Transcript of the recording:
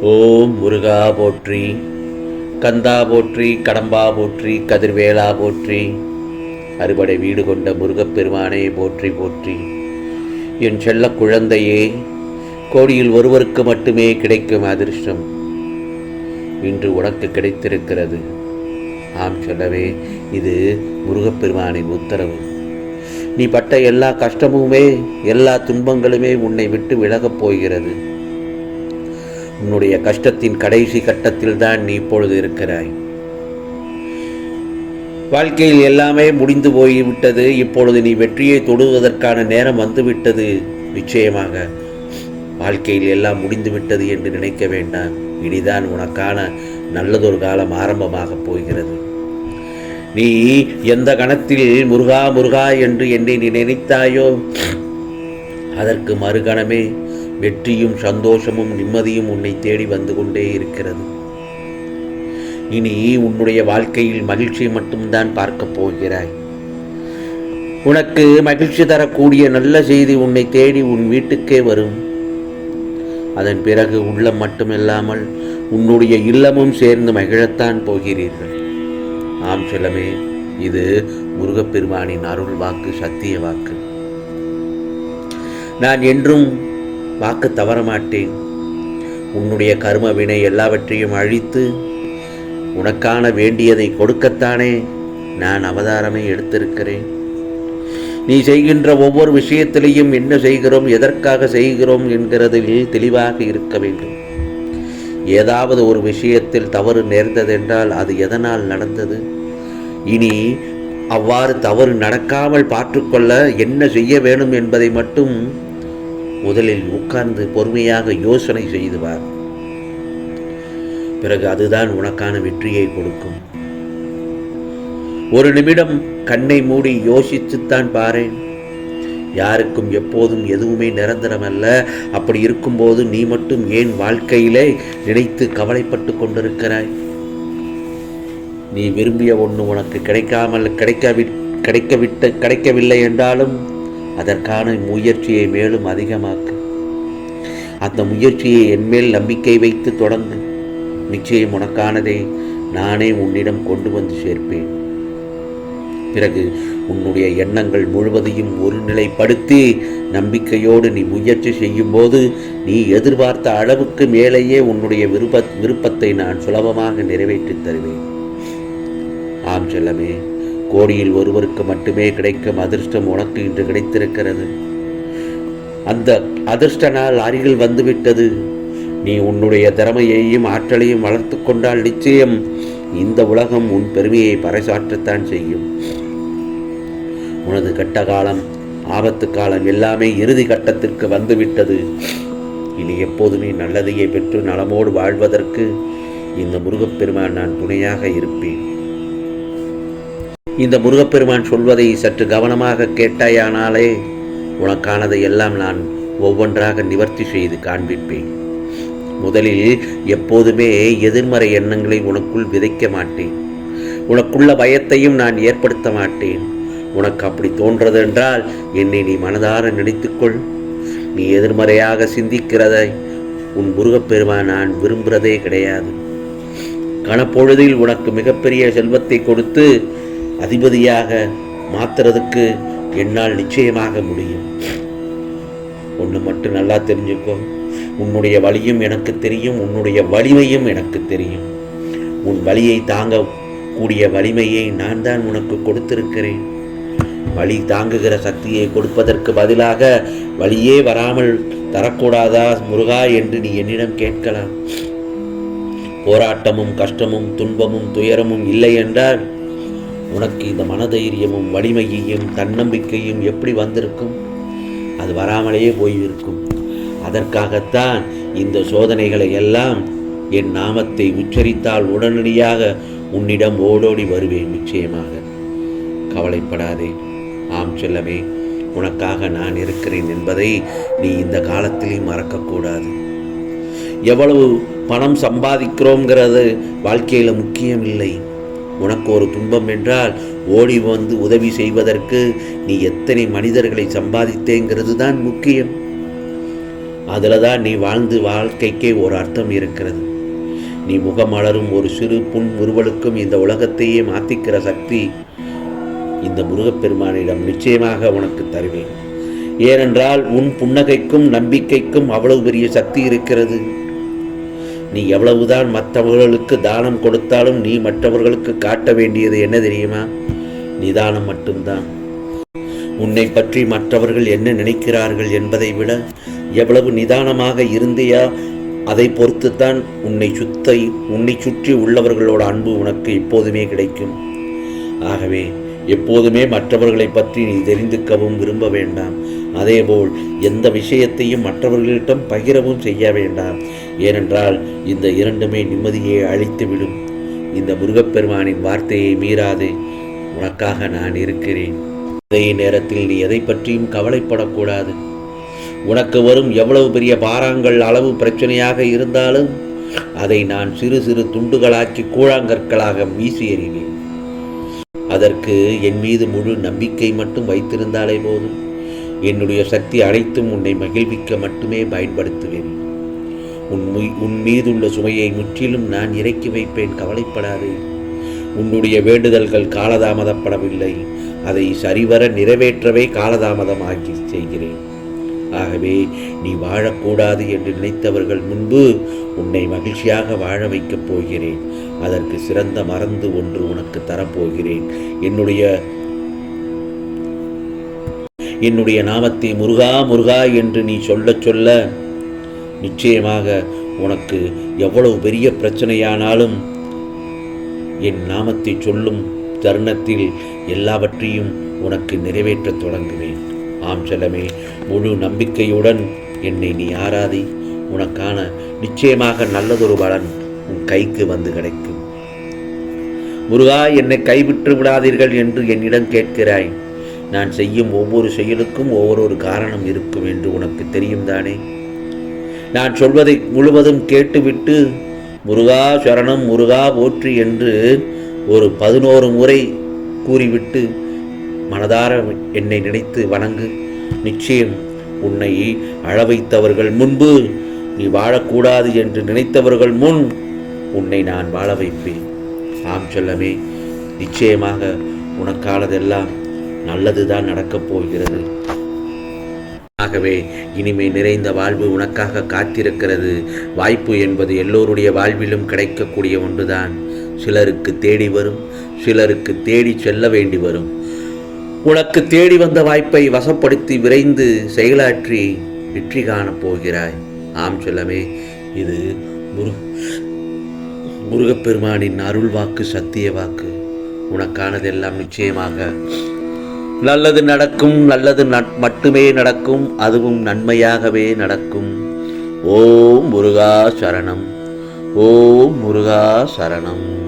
ஓம் முருகா போற்றி கந்தா போற்றி கடம்பா போற்றி கதிர்வேலா போற்றி அறுபடை வீடு கொண்ட முருகப்பெருமானே போற்றி போற்றி. என் செல்ல குழந்தையே கோடியில் ஒருவருக்கு மட்டுமே கிடைக்கும் அதிர்ஷ்டம். இன்று உனக்கு கிடைத்திருக்கிறது. ஆம் சொல்லவே இது முருகப்பெருமானின் உத்தரவு. நீ பட்ட எல்லா கஷ்டமுமே எல்லா துன்பங்களுமே உன்னை விட்டு விலகப் போகிறது. உன்னுடைய கஷ்டத்தின் கடைசி கட்டத்தில் தான் நீ இப்பொழுது இருக்கிறாய். வாழ்க்கையில் எல்லாமே முடிந்து போய்விட்டது. இப்பொழுது நீ வெற்றியை தொடுவதற்கான நேரம் வந்துவிட்டது. நிச்சயமாக வாழ்க்கையில் எல்லாம் முடிந்து விட்டது என்று நினைக்க வேண்டாம். இனிதான் உனக்கான நல்லதொரு காலம் ஆரம்பமாக போகிறது. நீ எந்த கணத்தில் முருகா முருகா என்று என்னை நீ நினைத்தாயோ அதற்கு மறுகணமே வெற்றியும் சந்தோஷமும் நிம்மதியும் உன்னை தேடி வந்து கொண்டே இருக்கிறது. இனி உன்னுடைய வாழ்க்கையில் மகிழ்ச்சியை மட்டும்தான் பார்க்கப் போகிறாய். உனக்கு மகிழ்ச்சி தரக்கூடிய நல்ல செய்தி உன்னை தேடி உன் வீட்டுக்கே வரும். அதன் பிறகு உள்ளம் மட்டுமில்லாமல் உன்னுடைய இல்லமும் சேர்ந்து மகிழத்தான் போகிறீர்கள். ஆம் செல்லமே இது முருகப்பெருமானின் அருள் வாக்கு சத்திய வாக்கு. நான் என்றும் வாக்கு தவற மாட்டேன். உன்னுடைய கர்ம வினை எல்லாவற்றையும் அழித்து உனக்கான வேண்டியதை கொடுக்கத்தானே நான் அவதாரமே எடுத்திருக்கிறேன். நீ செய்கின்ற ஒவ்வொரு விஷயத்திலையும் என்ன செய்கிறோம் எதற்காக செய்கிறோம் என்கிறதில் தெளிவாக இருக்க வேண்டும். ஏதாவது ஒரு விஷயத்தில் தவறு நேர்ந்ததென்றால் அது எதனால் நடந்தது? இனி அவ்வாறு தவறு நடக்காமல் பார்த்துக்கொள்ள என்ன செய்ய வேண்டும் என்பதை மட்டும் முதலில் உட்கார்ந்து பொறுமையாக யோசனை செய்துவார் பிறகு அதுதான் உனக்கான வெற்றியை கொடுக்கும். ஒரு நிமிடம் கண்ணை மூடி யோசித்துத்தான் பாரேன். யாருக்கும் எப்போதும் எதுவுமே நிரந்தரமல்ல. அப்படி இருக்கும்போது நீ மட்டும் ஏன் வாழ்க்கையிலே நினைத்து கவலைப்பட்டு கொண்டிருக்கிறாய்? நீ விரும்பிய ஒன்று உனக்கு கிடைக்காமல் கிடைக்கவி கிடைக்கவிட்ட கிடைக்கவில்லை என்றாலும் அதற்கான முயற்சியை மேலும் அதிகமாக்கு. அந்த முயற்சியை என்மேல் நம்பிக்கை வைத்து தொடங்கு. நிச்சயம் உனக்கானதை நானே உன்னிடம் கொண்டு வந்து சேர்ப்பேன். பிறகு உன்னுடைய எண்ணங்கள் முழுவதையும் ஒருநிலைப்படுத்தி நம்பிக்கையோடு நீ முயற்சி செய்யும்போது நீ எதிர்பார்த்த அளவுக்கு மேலேயே உன்னுடைய விருப்ப விருப்பத்தை நான் சுலபமாக நிறைவேற்றித் தருவேன். ஆம் செல்லமே. கோடியில் ஒருவருக்கு மட்டுமே கிடைக்கும் அதிர்ஷ்டம் உனக்கு இன்று கிடைத்திருக்கிறது. அந்த அதிர்ஷ்ட நாள் அருகில் வந்துவிட்டது. நீ உன்னுடைய திறமையையும் ஆற்றலையும் வளர்த்து கொண்டால் நிச்சயம் இந்த உலகம் உன் பெருமையை பறைசாற்றத்தான் செய்யும். உனது கட்ட காலம் ஆபத்து காலம் எல்லாமே இறுதி கட்டத்திற்கு வந்துவிட்டது. இனி எப்போதுமே நல்லதையே பெற்று நலமோடு வாழ்வதற்கு இந்த முருகப்பெருமான் நான் துணையாக இருப்பேன். இந்த முருகப்பெருமான் சொல்வதை சற்று கவனமாக கேட்டாயானாலே உனக்கானதை எல்லாம் நான் ஒவ்வொன்றாக நிவர்த்தி செய்து காண்பிப்பேன். முதலில் எப்போதுமே எதிர்மறை எண்ணங்களை உனக்குள் விதைக்க மாட்டேன். உனக்குள்ள பயத்தையும் நான் ஏற்படுத்த மாட்டேன். உனக்கு அப்படி தோன்றது என்றால் என்னை நீ மனதார நினைத்துக்கொள் நீ எதிர்மறையாக சிந்திக்கிறதை உன் முருகப்பெருமான் நான் விரும்புகிறதே கிடையாது. கணப்பொழுதில் உனக்கு மிகப்பெரிய செல்வத்தை கொடுத்து அதிபதியாக மாத்துறதுக்கு என்னால் நிச்சயமாக முடியும். ஒன்று மட்டும் நல்லா தெரிஞ்சுக்கோ. உன்னுடைய வலியும் எனக்கு தெரியும் உன்னுடைய வலிமையும் எனக்கு தெரியும். உன் வலியை தாங்க கூடிய வலிமையை நான் தான் உனக்கு கொடுத்திருக்கிறேன். வழி தாங்குகிற சக்தியை கொடுப்பதற்கு பதிலாக வழியே வராமல் தரக்கூடாதா முருகா என்று நீ என்னிடம் கேட்கலாம். போராட்டமும் கஷ்டமும் துன்பமும் துயரமும் இல்லை என்றால் உனக்கு இந்த மனதைரியமும் வலிமையையும் தன்னம்பிக்கையும் எப்படி வந்திருக்கும்? அது வராமலேயே போயிருக்கும். அதற்காகத்தான் இந்த சோதனைகளை எல்லாம் என் நாமத்தை உச்சரித்தால் உடனடியாக உன்னிடம் ஓடோடி வருவேன் நிச்சயமாக. கவலைப்படாதே. ஆம் செல்லமே உனக்காக நான் இருக்கிறேன் என்பதை நீ இந்த காலத்திலே மறக்கக்கூடாது. எவ்வளவு பணம் சம்பாதிக்கிறோங்கிறது வாழ்க்கையில் முக்கியம் இல்லை உனக்கு ஒரு துன்பம் என்றால் ஓடி வந்து உதவி செய்வதற்கு நீ எத்தனை மனிதர்களை சம்பாதித்தேங்கிறது தான் முக்கியம். அதில் தான் நீ வாழ்ந்து வாழ்க்கைக்கே ஒரு அர்த்தம் இருக்கிறது. நீ முகமலரும் ஒரு சிறு புன் முறுவலுக்கும் இந்த உலகத்தையே மாற்றிக்கிற சக்தி இந்த முருகப்பெருமானிடம் நிச்சயமாக உனக்கு தருவேன். ஏனென்றால் உன் புன்னகைக்கும் நம்பிக்கைக்கும் அவ்வளவு பெரிய சக்தி இருக்கிறது. நீ எவ்வளவுதான் மற்றவர்களுக்கு தானம் கொடுத்தாலும் நீ மற்றவர்களுக்கு காட்ட வேண்டியது என்ன தெரியுமா? நிதானம் மட்டும்தான். உன்னை பற்றி மற்றவர்கள் என்ன நினைக்கிறார்கள் என்பதை விட எவ்வளவு நிதானமாக இருந்தியா அதை பொறுத்துத்தான் உன்னை சுத்த உன்னை சுற்றி உள்ளவர்களோட அன்பு உனக்கு எப்போதுமே கிடைக்கும். ஆகவே எப்போதுமே மற்றவர்களை பற்றி நீ தெரிந்துக்கவும் விரும்ப வேண்டாம். அதேபோல் எந்த விஷயத்தையும் மற்றவர்களிடம் பகிரவும் செய்ய வேண்டாம். ஏனென்றால் இந்த இரண்டுமே நிம்மதியை அழித்துவிடும். இந்த முருகப்பெருமானின் வார்த்தையை மீறாதே. உனக்காக நான் இருக்கிறேன். அதே நேரத்தில் நீ எதை பற்றியும் கவலைப்படக்கூடாது. உனக்கு வரும் எவ்வளவு பெரிய பாறாங்கள் அளவு பிரச்சனையாக இருந்தாலும் அதை நான் சிறு சிறு துண்டுகளாக்கி கூழாங்கற்களாக வீசி எறிவேன். அதற்கு என் மீது முழு நம்பிக்கை மட்டும் வைத்திருந்தாலே போதும். என்னுடைய சக்தி அனைத்தும் உன்னை மகிழ்விக்க மட்டுமே பயன்படுத்துவேன். உன் உன் மீதுள்ள சுமையை முற்றிலும் நான் இறக்கி வைப்பேன் கவலைப்படாதே. உன்னுடைய வேண்டுதல்கள் காலதாமதப்படவில்லை. அதை சரிவர நிறைவேற்றவே காலதாமதமாக்கி செய்கிறேன். ஆகவே நீ வாழக்கூடாது என்று நினைத்தவர்கள் முன்பு உன்னை மகிழ்ச்சியாக வாழ வைக்கப் போகிறேன். அதற்கு சிறந்த மருந்து ஒன்று உனக்கு தரப்போகிறேன். என்னுடைய என்னுடைய நாமத்தை முருகா முருகா என்று நீ சொல்லச் சொல்ல நிச்சயமாக உனக்கு எவ்வளவு பெரிய பிரச்சனையானாலும் என் நாமத்தை சொல்லும் தருணத்தில் எல்லாவற்றையும் உனக்கு நிறைவேற்றத் தொடங்குவேன். ஆம் செல்லமே முழு நம்பிக்கையுடன் என்னை நீ ஆராதி. உனக்கான நிச்சயமாக நல்லதொரு பலன் உன் கைக்கு வந்து கிடைக்கும். முருகா என்னை கைவிட்டு விடாதீர்கள் என்று என்னிடம் கேட்கிறாய். நான் செய்யும் ஒவ்வொரு செயலுக்கும் ஒவ்வொரு காரணம் இருக்கும் என்று உனக்கு தெரியும் தானே? நான் சொல்வதை முழுவதும் கேட்டுவிட்டு முருகா சரணம் முருகா போற்றி என்று ஒரு பதினோரு முறை கூறிவிட்டு மனதார என்னை நினைத்து வணங்கு. நிச்சயம் உன்னை அழ வைத்தவர்கள் முன்பு நீ வாழக்கூடாது என்று நினைத்தவர்கள் முன் உன்னை நான் வாழ வைப்பேன். ஆம் சொல்லமே. நிச்சயமாக உனக்கானதெல்லாம் நல்லதுதான் நடக்கப் போகிறது. ஆகவே இனிமை நிறைந்த வாழ்வு உனக்காக காத்திருக்கிறது. வாய்ப்பு என்பது எல்லோருடைய வாழ்விலும் கிடைக்கக்கூடிய ஒன்றுதான். சிலருக்கு தேடி வரும் சிலருக்கு தேடி செல்ல வேண்டி வரும். உனக்கு தேடி வந்த வாய்ப்பை வசப்படுத்தி விரைந்து செயலாற்றி வெற்றி காணப் போகிறாய். ஆம் செல்லமே இது முரு முருகப்பெருமானின் அருள் வாக்கு சத்திய வாக்கு. உனக்கானதெல்லாம் நிச்சயமாக நல்லது நடக்கும் நல்லது நட்- மட்டுமே நடக்கும் அதுவும் நன்மையாகவே நடக்கும். ஓம் முருகா சரணம். ஓம் முருகா சரணம்.